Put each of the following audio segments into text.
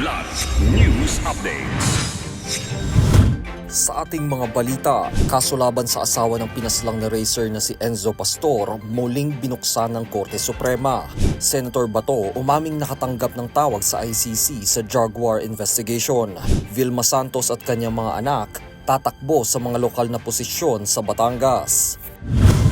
Kidlat News Updates. Sa ating mga balita, kaso laban sa asawa ng pinaslang na racer na si Enzo Pastor muling binuksan ng Korte Suprema. Senator Bato umaming nakatanggap ng tawag sa ICC sa Jaguar investigation. Vilma Santos at kanyang mga anak tatakbo sa mga lokal na posisyon sa Batangas.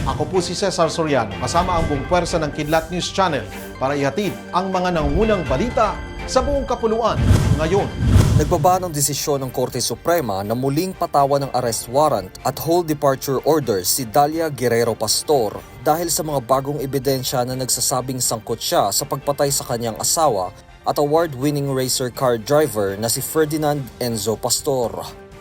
Ako po si Cesar Soriano, kasama ang buong pwersa ng Kidlat News Channel para ihatid ang mga nangungunang balita sa buong kapuluan ngayon. Nagbaba ng desisyon ng Korte Suprema na muling patawan ng arrest warrant at whole departure order si Dalia Guerrero Pastor dahil sa mga bagong ebidensya na nagsasabing sangkot siya sa pagpatay sa kanyang asawa at award-winning racer car driver na si Ferdinand Enzo Pastor.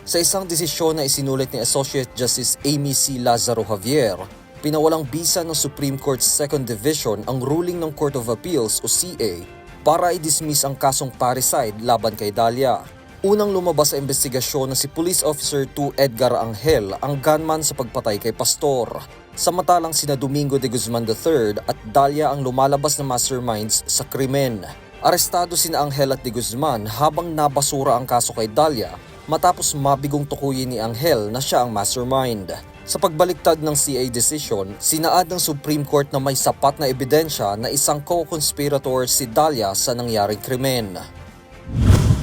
Sa isang desisyon na isinulit ni Associate Justice Amy C. Lazaro Javier, pinawalang bisa ng Supreme Court Second Division ang ruling ng Court of Appeals o CA para i-dismiss ang kasong parricide laban kay Dalia. Unang lumabas sa investigasyon na si Police Officer 2 Edgar Angel ang gunman sa pagpatay kay Pastor. Samantalang sina Domingo de Guzman III at Dalia ang lumalabas na masterminds sa krimen. Arestado sina Angel at de Guzman habang nabasura ang kaso kay Dalia matapos mabigong tukuyin ni Angel na siya ang mastermind. Sa pagbaliktad ng CA decision, sinaad ng Supreme Court na may sapat na ebidensya na isang co-conspirator si Dalia sa nangyaring krimen.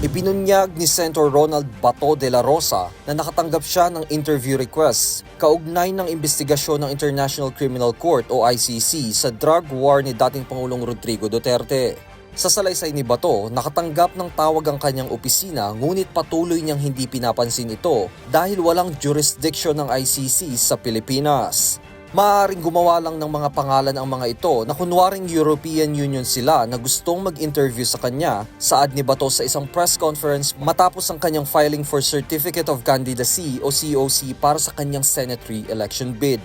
Ipinunyag ni Senator Ronald Bato de la Rosa na nakatanggap siya ng interview request kaugnay ng investigasyon ng International Criminal Court o ICC sa drug war ni dating Pangulong Rodrigo Duterte. Sa salaysay ni Bato, nakatanggap ng tawag ang kanyang opisina ngunit patuloy niyang hindi pinapansin ito dahil walang jurisdiction ng ICC sa Pilipinas. Maaaring gumawa lang ng mga pangalan ang mga ito na kunwaring European Union sila na gustong mag-interview sa kanya, saad ni Bato sa isang press conference matapos ang kanyang filing for Certificate of Candidacy o COC para sa kanyang Senate re-election bid.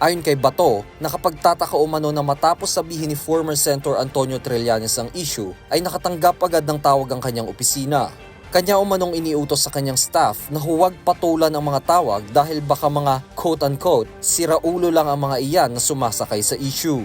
Ayon kay Bato, nakapagtataka umano na matapos sabihin ni former Senator Antonio Trillanes ang issue, ay nakatanggap agad ng tawag ang kanyang opisina. Kanya umanong iniutos sa kanyang staff na huwag patulan ang mga tawag dahil baka mga quote-unquote siraulo lang ang mga iyan na sumasakay sa issue.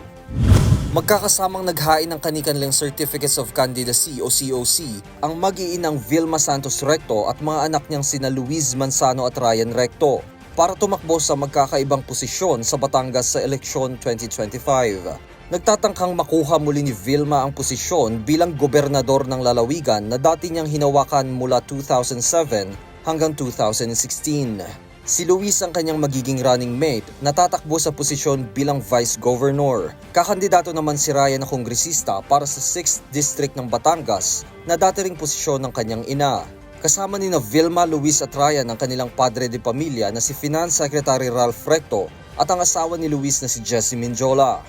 Magkakasamang naghain ng kanikanlang Certificates of Candidacy o COC ang mag-iinang Vilma Santos Recto at mga anak niyang sina Luis Manzano at Ryan Recto para tumakbo sa magkakaibang posisyon sa Batangas sa eleksyon 2025. Nagtatangkang makuha muli ni Vilma ang posisyon bilang gobernador ng lalawigan na dati niyang hinawakan mula 2007 hanggang 2016. Si Luis ang kanyang magiging running mate na tatakbo sa posisyon bilang vice governor. Kakandidato naman si Ryan na kongresista para sa 6th District ng Batangas na dati ring posisyon ng kanyang ina. Kasama ni na Vilma, Luis at Ryan ang kanilang padre de pamilya na si Finance Secretary Ralph Recto at ang asawa ni Luis na si Jesse Minjola.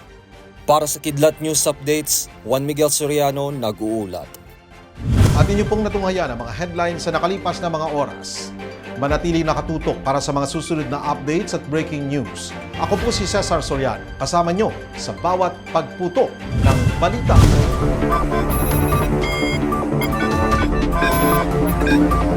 Para sa Kidlat News Updates, Juan Miguel Soriano nag-uulat. At inyo pong natunghayan ang mga headlines sa nakalipas na mga oras. Manatili nakatutok para sa mga susunod na updates at breaking news. Ako po si Cesar Soriano, kasama nyo sa bawat pagputo ng balita. день.